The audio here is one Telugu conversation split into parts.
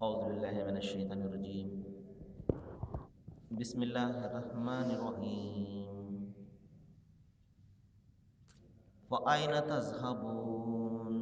أعوذ بالله من الشيطان الرجيم. بسم الله الرحمن الرحيم. وأين تذهبون؟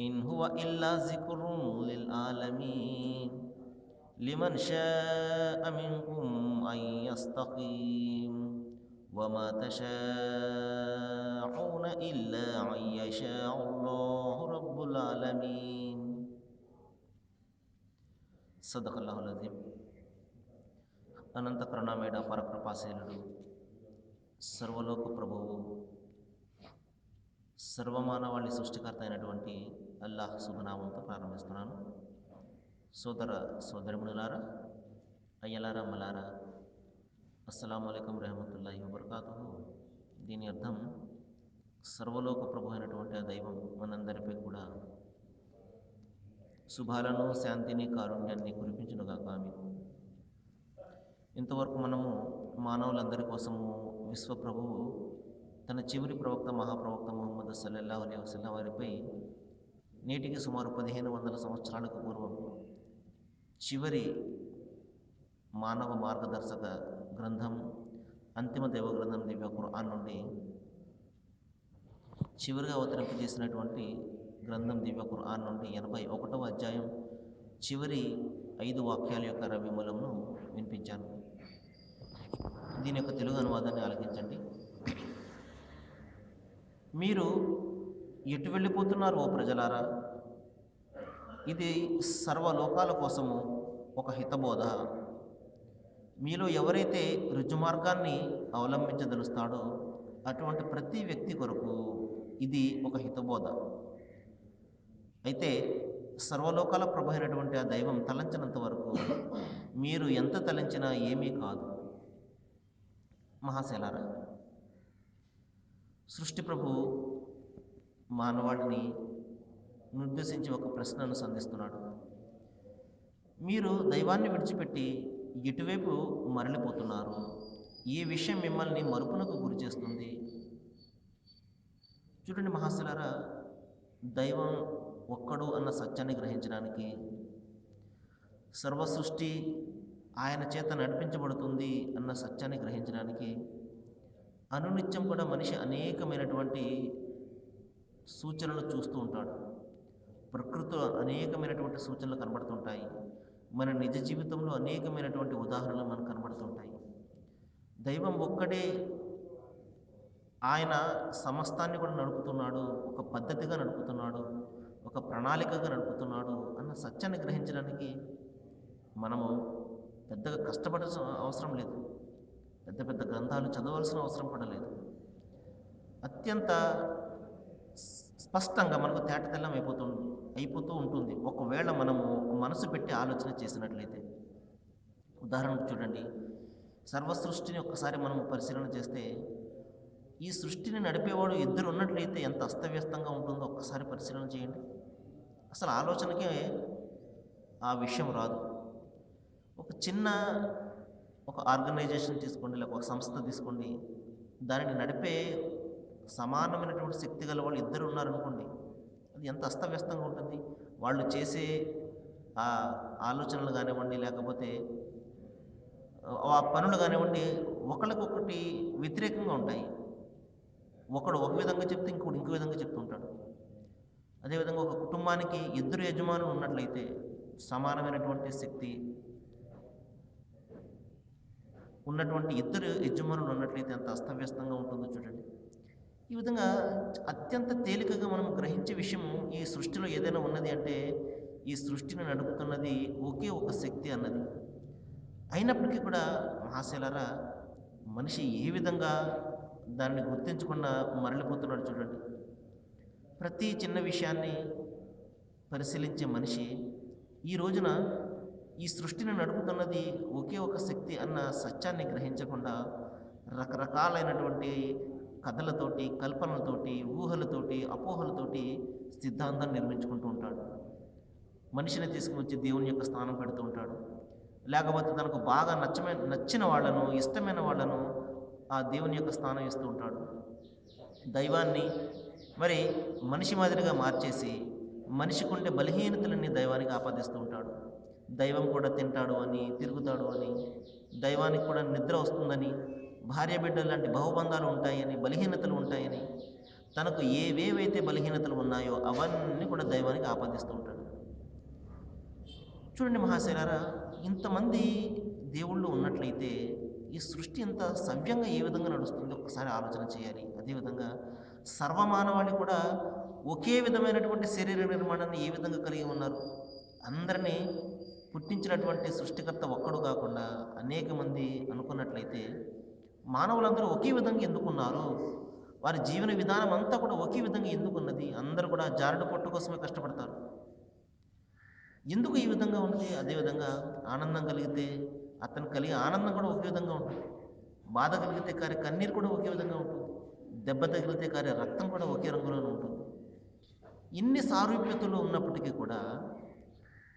إن هو إلا ذكر للعالمين. لمن شاء منكم أن يستقيم. وما تشاءون إلا أن يشاء الله رب العالمين. సదకల్లాహుల్ అనంత కరుణామేడ పరప్రపాశీలుడు సర్వలోక ప్రభువు సర్వమానవాళి సృష్టికర్త అయినటువంటి అల్లాహ్ శుభనామంతో ప్రారంభిస్తున్నాను. సోదర సోదరిమునులారా అయ్యలారా మలారా అస్సలం అయికం రహమతుల్లాహి వబర్కాతు దీని అర్థం సర్వలోక ప్రభు అయినటువంటి ఆ దైవం మనందరిపై కూడా శుభాలను శాంతిని కారుణ్యాన్ని కురిపించునుగాక ఆమె ఇంతవరకు మనము మానవులందరి కోసము విశ్వప్రభువు తన చివరి ప్రవక్త మహాప్రవక్త మహమ్మద్ సల్లల్లాహు అలైహి వసల్లం వారిపై నేటికి సుమారు పదిహేను వందల సంవత్సరాలకు పూర్వం చివరి మానవ మార్గదర్శక గ్రంథం అంతిమ దేవ గ్రంథం దివ్య ఖురాన్ నుండి చివరిగా అవతరింపజేసినటువంటి గ్రంథం దివ్య ఖురాన్ నుండి ఎనభై ఒకటవ అధ్యాయం చివరి ఐదు వాక్యాల యొక్క రవిమూలంను వినిపించాను. దీని యొక్క తెలుగు అనువాదాన్ని ఆలకించండి. మీరు ఎటు వెళ్ళిపోతున్నారు ఓ ప్రజలారా? ఇది సర్వలోకాల కోసము ఒక హితబోధ. మీలో ఎవరైతే రుజుమార్గాన్ని అవలంబించదలుస్తాడో అటువంటి ప్రతి వ్యక్తి కొరకు ఇది ఒక హితబోధ. అయితే సర్వలోకాల ప్రభు అయినటువంటి ఆ దైవం తలంచినంత వరకు మీరు ఎంత తలంచినా ఏమీ కాదు. మహాశైలారా సృష్టి ప్రభు మానవాడిని నిర్దేశించి ఒక ప్రశ్నను సంధిస్తున్నాడు. మీరు దైవాన్ని విడిచిపెట్టి ఎటువైపు మరలిపోతున్నారు? ఈ విషయం మిమ్మల్ని మరుపునకు గురి చేస్తుంది. చూడండి మహాశలారా దైవం ఒక్కడు అన్న సత్యాన్ని గ్రహించడానికి సర్వసృష్టి ఆయన చేత నడిపించబడుతుంది అన్న సత్యాన్ని గ్రహించడానికి అనునిత్యం కూడా మనిషి అనేకమైనటువంటి సూచనలు చూస్తూ ఉంటాడు. ప్రకృతిలో అనేకమైనటువంటి సూచనలు కనబడుతుంటాయి. మన నిజ జీవితంలో అనేకమైనటువంటి ఉదాహరణలు మనకు కనబడుతుంటాయి. దైవం ఒక్కడే ఆయన సమస్తాన్ని కూడా నడుపుతున్నాడు ఒక పద్ధతిగా నడుపుతున్నాడు. ఒక ప్రణాళికగా నడుపుతున్నాడు అన్న సత్యాన్ని గ్రహించడానికి మనము పెద్దగా కష్టపడాల్సిన అవసరం లేదు. పెద్ద పెద్ద గ్రంథాలు చదవాల్సిన అవసరం కూడా లేదు. అత్యంత స్పష్టంగా మనకు తేటతెల్లం అయిపోతుంది అయిపోతూ ఉంటుంది. ఒకవేళ మనము మనసు పెట్టి ఆలోచన చేసినట్లయితే. ఉదాహరణకు చూడండి. సర్వసృష్టిని ఒక్కసారి మనము పరిశీలన చేస్తే ఈ సృష్టిని నడిపేవాడు ఇద్దరు ఉన్నట్లయితే ఎంత అస్తవ్యస్తంగా ఉంటుందో ఒక్కసారి పరిశీలన చేయండి. అసలు ఆలోచనకే ఆ విషయం రాదు. ఒక చిన్న ఒక ఆర్గనైజేషన్ తీసుకోండి లేక ఒక సంస్థ తీసుకోండి. దానిని నడిపే సమానమైనటువంటి శక్తి గల వాళ్ళు ఇద్దరు ఉన్నారనుకోండి అది ఎంత అస్తవ్యస్తంగా ఉంటుంది. వాళ్ళు చేసే ఆ ఆలోచనలు కానివ్వండి లేకపోతే ఆ పనులు కానివ్వండి ఒకరికొకటి వ్యతిరేకంగా ఉంటాయి. ఒకడు ఒక విధంగా చెప్తే ఇంకోటి ఇంకో విధంగా చెప్తుంటాడు. అదేవిధంగా ఒక కుటుంబానికి ఇద్దరు యజమానులు ఉన్నట్లయితే సమానమైనటువంటి శక్తి ఉన్నటువంటి ఇద్దరు యజమానులు ఉన్నట్లయితే ఎంత అస్తవ్యస్తంగా ఉంటుందో చూడండి. ఈ విధంగా అత్యంత తేలికగా మనం గ్రహించే విషయం ఈ సృష్టిలో ఏదైనా ఉన్నది అంటే ఈ సృష్టిని నడుపుతున్నది ఒకే ఒక శక్తి అన్నది. అయినప్పటికీ కూడా మహాశైలరా మనిషి ఏ విధంగా దాన్ని గుర్తించకుండా మరలిపోతున్నాడు చూడండి. ప్రతి చిన్న విషయాన్ని పరిశీలించే మనిషి ఈ రోజున ఈ సృష్టిని నడుపుతున్నది ఒకే ఒక శక్తి అన్న సత్యాన్ని గ్రహించకుండా రకరకాలైనటువంటి కథలతోటి కల్పనలతోటి ఊహలతోటి అపోహలతోటి సిద్ధాంతాన్ని నిర్మించుకుంటూ ఉంటాడు. మనిషిని తీసుకువచ్చి దేవుని యొక్క స్థానం పెడుతూ ఉంటాడు. లేకపోతే తనకు బాగా నచ్చమైన నచ్చిన వాళ్ళను ఇష్టమైన వాళ్ళను ఆ దేవుని యొక్క స్థానం ఇస్తూ ఉంటాడు. దైవాన్ని మరి మనిషి మాదిరిగా మార్చేసి మనిషికి ఉండే బలహీనతలన్నీ దైవానికి ఆపాదిస్తూ ఉంటాడు. దైవం కూడా తింటాడు అని తిరుగుతాడు అని దైవానికి కూడా నిద్ర వస్తుందని భార్య బిడ్డలు లాంటి బహుబంధాలు ఉంటాయని బలహీనతలు ఉంటాయని తనకు ఏవేవైతే బలహీనతలు ఉన్నాయో అవన్నీ కూడా దైవానికి ఆపాదిస్తూ ఉంటాడు. చూడండి మహాశైలారా ఇంతమంది దేవుళ్ళు ఉన్నట్లయితే ఈ సృష్టి ఎంత సవ్యంగా ఏ విధంగా నడుస్తుంది ఒకసారి ఆలోచన చేయాలి. అదేవిధంగా సర్వమానవాళి కూడా ఒకే విధమైనటువంటి శరీర నిర్మాణాన్ని ఏ విధంగా కలిగి ఉన్నారు? అందరినీ పుట్టించినటువంటి సృష్టికర్త ఒక్కడు కాకుండా అనేక మంది అనుకున్నట్లయితే మానవులందరూ ఒకే విధంగా ఎందుకున్నారు? వారి జీవన విధానం అంతా కూడా ఒకే విధంగా ఎందుకున్నది? అందరూ కూడా జారుడు పొట్టు కోసమే కష్టపడతారు. ఎందుకు ఈ విధంగా ఉంది అదేవిధంగా ఆనందం కలిగితే అతను కలిగే ఆనందం కూడా ఒకే విధంగా ఉంటుంది. బాధ కలిగితే కారే కన్నీరు కూడా ఒకే విధంగా ఉంటుంది. దెబ్బ తగిలితే కారే రక్తం కూడా ఒకే రంగులోనే ఉంటుంది. ఇన్ని సారూప్యతలు ఉన్నప్పటికీ కూడా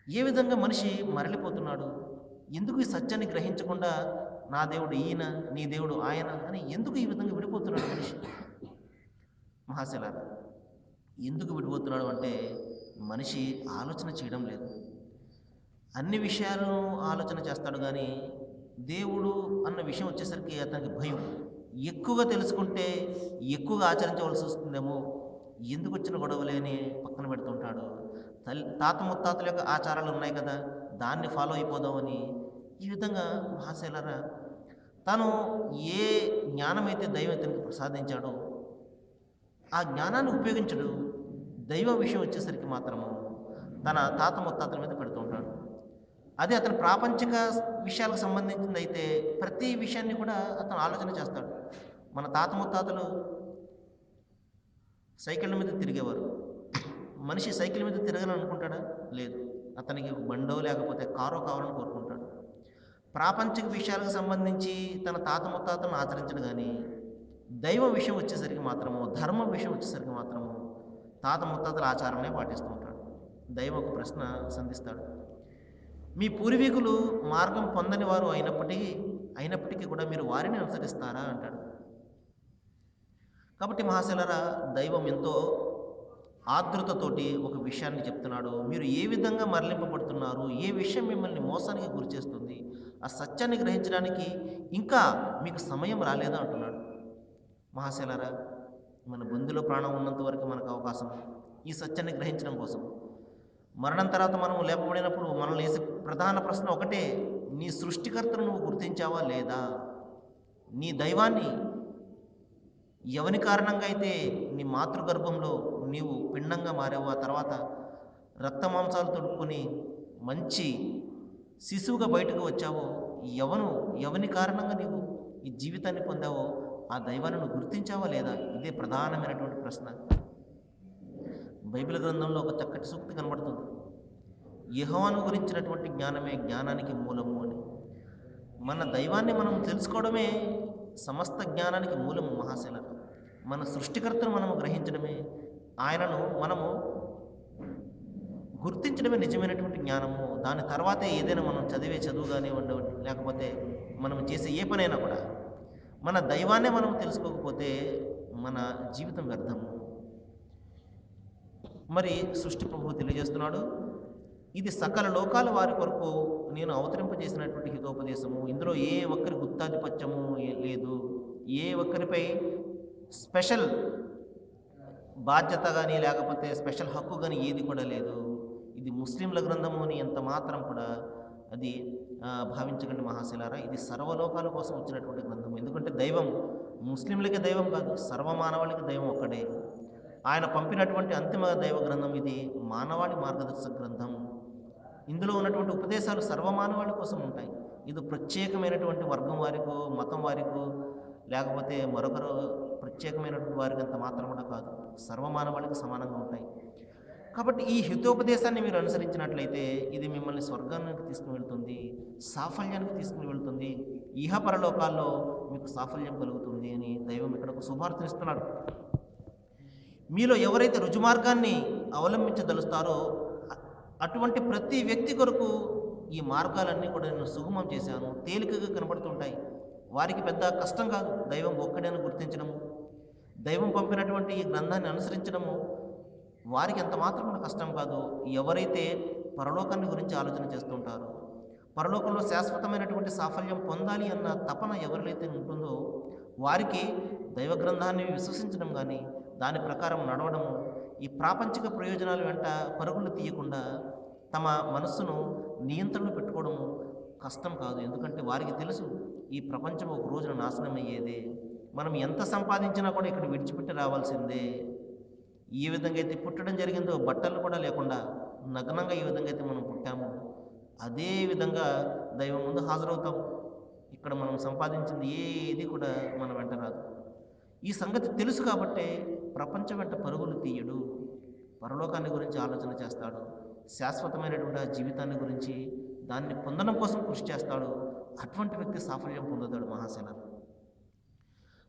ఏ విధంగా మనిషి మరలిపోతున్నాడు? ఎందుకు ఈ సత్యాన్ని గ్రహించకుండా నా దేవుడు ఈయన నీ దేవుడు ఆయన అని ఎందుకు ఈ విధంగా విడిపోతున్నాడు మనిషి? మహాశిలారా ఎందుకు విడిపోతున్నాడు అంటే మనిషి ఆలోచన చేయడం లేదు. అన్ని విషయాలను ఆలోచన చేస్తాడు కానీ దేవుడు అన్న విషయం వచ్చేసరికి అతనికి భయం. ఎక్కువగా తెలుసుకుంటే ఎక్కువగా ఆచరించవలసి వస్తుందేమో ఎందుకు వచ్చిన గొడవలేని పక్కన పెడుతుంటాడు తల్లి తాత ముత్తాతల యొక్క ఆచారాలు ఉన్నాయి కదా దాన్ని ఫాలో అయిపోదామని ఈ విధంగా మహాశైలరా తను ఏ జ్ఞానమైతే దైవం ఇతనికి ప్రసాదించాడో ఆ జ్ఞానాన్ని ఉపయోగించడు. దైవ విషయం వచ్చేసరికి మాత్రము తన తాత ముత్తాతల మీద పెడుతూ ఉంటాడు. అదే అతను ప్రాపంచిక విషయాలకు సంబంధించింది అయితే ప్రతి విషయాన్ని కూడా అతను ఆలోచన చేస్తాడు. మన తాత ముత్తాతలు సైకిళ్ళ మీద తిరిగేవారు. మనిషి సైకిల్ మీద తిరగని అనుకుంటాడా లేదు. అతనికి బండో లేకపోతే కారో కావాలని కోరుకుంటాడు. ప్రాపంచిక విషయాలకు సంబంధించి తన తాత ముత్తాతలను ఆచరించడు కానీ దైవ విషయం వచ్చేసరికి మాత్రము ధర్మ విషయం వచ్చేసరికి మాత్రము తాత ముత్తాతల ఆచారమే పాటిస్తూ ఉంటాడు. దైవ ఒక ప్రశ్న సంధిస్తాడు. మీ పూర్వీకులు మార్గం పొందని వారు అయినప్పటికీ అయినప్పటికీ కూడా మీరు వారిని అనుసరిస్తారా అంటాడు. కాబట్టి మహాశలరా దైవం ఎంతో ఆతృతతోటి ఒక విషయాన్ని చెప్తున్నాడు. మీరు ఏ విధంగా మరలింపబడుతున్నారు? ఏ విషయం మిమ్మల్ని మోసానికి గురి చేస్తుంది ఆ సత్యాన్ని గ్రహించడానికి ఇంకా మీకు సమయం రాలేదా అంటున్నాడు. మహాశలరా మన బొందులో ప్రాణం ఉన్నంత వరకు మనకు అవకాశం ఈ సత్యాన్ని గ్రహించడం కోసం. మరణం తర్వాత మనం లేపబడినప్పుడు మనల్ని వేసే ప్రధాన ప్రశ్న ఒకటే నీ సృష్టికర్తను నువ్వు గుర్తించావా లేదా? నీ దైవాన్ని ఎవని కారణంగా అయితే నీ మాతృగర్భంలో నీవు పిండంగా మారావు ఆ తర్వాత రక్త మాంసాలు తొడుక్కొని మంచి శిశువుగా బయటకు వచ్చావో ఎవను ఎవని కారణంగా నీవు ఈ జీవితాన్ని పొందావో ఆ దైవాన్ని నువ్వు గుర్తించావా లేదా? ఇదే ప్రధానమైనటువంటి ప్రశ్న. బైబిల్ గ్రంథంలో ఒక చక్కటి సూక్తి కనబడుతుంది. యహోవాను గురించినటువంటి జ్ఞానమే జ్ఞానానికి మూలము అని. మన దైవాన్ని మనం తెలుసుకోవడమే సమస్త జ్ఞానానికి మూలము మహాశిల మన సృష్టికర్తను మనము గ్రహించడమే ఆయనను మనము గుర్తించడమే నిజమైనటువంటి జ్ఞానము. దాని తర్వాతే ఏదైనా మనం చదివే చదువు కానివ్వండి లేకపోతే మనం చేసే ఏ పనైనా కూడా మన దైవాన్నే మనం తెలుసుకోకపోతే మన జీవితం వ్యర్థము. మరి సృష్టి ప్రభు తెలియజేస్తున్నాడు. ఇది సకల లోకాల వారి కొరకు నేను అవతరింపజేసినటువంటి హితోపదేశము ఇందులో ఏ ఒక్కరి గుత్తాధిపత్యము లేదు. ఏ ఒక్కరిపై స్పెషల్ బాధ్యత కానీ లేకపోతే స్పెషల్ హక్కు కానీ ఏది కూడా లేదు. ఇది ముస్లింల గ్రంథము అని ఎంత మాత్రం కూడా అది భావించకండి మహాశిలారా. ఇది సర్వలోకాల కోసం వచ్చినటువంటి గ్రంథం ఎందుకంటే దైవం ముస్లింలకి దైవం కాదు సర్వమానవాళికి దైవం ఒక్కడే. ఆయన పంపినటువంటి అంతిమ దైవ గ్రంథం ఇది మానవాళి మార్గదర్శక గ్రంథం. ఇందులో ఉన్నటువంటి ఉపదేశాలు సర్వమానవాళి కోసం ఉంటాయి. ఇది ప్రత్యేకమైనటువంటి వర్గం వారికో మతం వారికో లేకపోతే మరొకరు ప్రత్యేకమైనటువంటి వారికి అంత మాత్రం కూడా కాదు. సర్వమానవాళికి సమానంగా ఉంటాయి. కాబట్టి ఈ హితోపదేశాన్ని మీరు అనుసరించినట్లయితే ఇది మిమ్మల్ని స్వర్గానికి తీసుకుని వెళ్తుంది సాఫల్యానికి తీసుకుని వెళ్తుంది ఇహ పరలోకాల్లో మీకు సాఫల్యం కలుగుతుంది అని దైవం ఇక్కడ ఒక శుభార్తనిస్తున్నాడు. మీలో ఎవరైతే రుజుమార్గాన్ని అవలంబించదలుస్తారో అటువంటి ప్రతి వ్యక్తి కొరకు ఈ మార్గాలన్నీ కూడా నేను సుగమం చేశాను. తేలికగా కనబడుతుంటాయి. వారికి పెద్ద కష్టం కాదు. దైవం ఒక్కడేను గుర్తించడము దైవం పంపినటువంటి ఈ గ్రంథాన్ని అనుసరించడము వారికి ఎంత మాత్రం కష్టం కాదు. ఎవరైతే పరలోకాన్ని గురించి ఆలోచన చేస్తుంటారో పరలోకంలో శాశ్వతమైనటువంటి సాఫల్యం పొందాలి అన్న తపన ఎవరికైతే ఉంటుందో వారికి దైవ గ్రంథాన్ని విశ్వసించడం కానీ దాని ప్రకారం నడవడము ఈ ప్రాపంచిక ప్రయోజనాల వెంట పరుగులు తీయకుండా తమ మనస్సును నియంత్రణలో పెట్టుకోవడము కష్టం కాదు. ఎందుకంటే వారికి తెలుసు ఈ ప్రపంచం ఒక రోజున నాశనం అయ్యేదే మనం ఎంత సంపాదించినా కూడా ఇక్కడ విడిచిపెట్టి రావాల్సిందే. ఏ విధంగా అయితే పుట్టడం జరిగిందో బట్టలు కూడా లేకుండా నగ్నంగా ఏ విధంగా అయితే మనం పుట్టామో. అదే విధంగా దైవం ముందు హాజరవుతాం. ఇక్కడ మనం సంపాదించింది ఏది కూడా మన వెంట రాదు. ఈ సంగతి తెలుసు కాబట్టే ప్రపంచం వెంట పరుగులు తీయడు. పరలోకాన్ని గురించి ఆలోచన చేస్తాడు. శాశ్వతమైనటువంటి ఆ జీవితాన్ని గురించి దాన్ని పొందడం కోసం కృషి చేస్తాడు. అటువంటి వ్యక్తి సాఫల్యం పొందుతాడు మహాశైల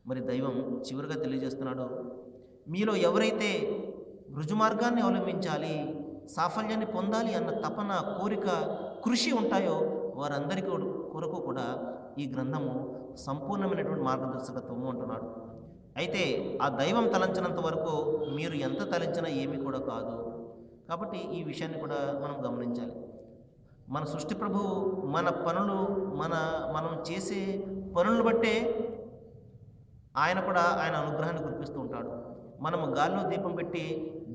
మరి దైవం చివరిగా తెలియజేస్తున్నాడు మీలో ఎవరైతే రుజుమార్గాన్ని అవలంబించాలి సాఫల్యాన్ని పొందాలి అన్న తపన కోరిక కృషి ఉంటాయో వారందరికీ కొరకు కూడా ఈ గ్రంథము సంపూర్ణమైనటువంటి మార్గదర్శకత్వము అంటున్నాడు. అయితే ఆ దైవం తలంచినంత వరకు మీరు ఎంత తలంచినా ఏమీ కూడా కాదు. కాబట్టి ఈ విషయాన్ని కూడా మనం గమనించాలి. మన సృష్టి ప్రభువు మన పనులు మన మనం చేసే పనులను బట్టే ఆయన కూడా ఆయన అనుగ్రహాన్ని కురిపిస్తూ ఉంటాడు. మనము గాల్లో దీపం పెట్టి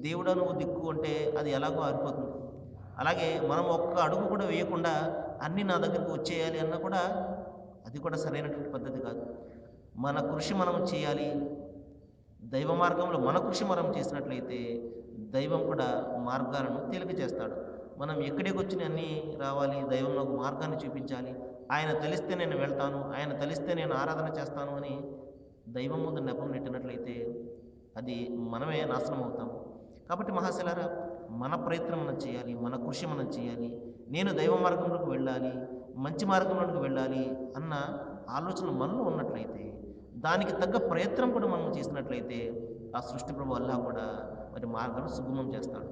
దేవుడా నువ్వు దిక్కు అంటే అది ఎలాగో ఆరిపోతుంది. అలాగే మనం ఒక్క అడుగు కూడా వేయకుండా అన్నీ నా దగ్గరకు వచ్చేయాలి అన్నా కూడా అది కూడా సరైనటువంటి పద్ధతి కాదు. మన కృషి మనం చేయాలి. దైవ మార్గంలో మన కృషి మనం చేసినట్లయితే దైవం కూడా మార్గాలను తేలిక చేస్తాడు మనం ఎక్కడికి వచ్చిన అన్నీ రావాలి. దైవం నాకు మార్గాన్ని చూపించాలి. ఆయన తెలిస్తే నేను వెళ్తాను. ఆయన తెలిస్తే నేను ఆరాధన చేస్తాను అని దైవం ముందు నెపం నెట్టినట్లయితే అది మనమే నాశనం అవుతాము కాబట్టి మహాశిలారా మన ప్రయత్నం మనం చేయాలి. మన కృషి మనం చేయాలి. నేను దైవ మార్గంలోకి వెళ్ళాలి. మంచి మార్గంలోకి వెళ్ళాలి అన్న ఆలోచన మనలో ఉన్నట్లయితే దానికి తగ్గ ప్రయత్నం కూడా మనం చేసినట్లయితే ఆ సృష్టి ప్రభు అల్లా కూడా మరి మార్గం సుగమం చేస్తాడు.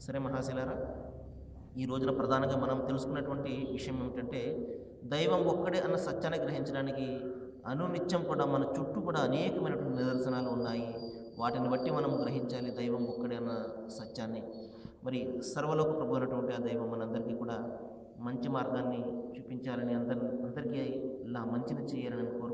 సరే మహాశిలారా ఈ రోజున ప్రధానంగా మనం తెలుసుకున్నటువంటి విషయం ఏమిటంటే దైవం ఒక్కడే అన్న సత్యాన్ని గ్రహించడానికి అనునిత్యం కూడా మన చుట్టూ కూడా అనేకమైనటువంటి నిదర్శనాలు ఉన్నాయి. వాటిని బట్టి మనం గ్రహించాలి దైవం ఒక్కడే అన్న సత్యాన్ని. మరి సర్వలోక ప్రభు అయినటువంటి ఆ దైవం మనందరికీ కూడా మంచి మార్గాన్ని చూపించాలని అందరి అందరికీ ఇలా మంచిని చేయాలని కోరు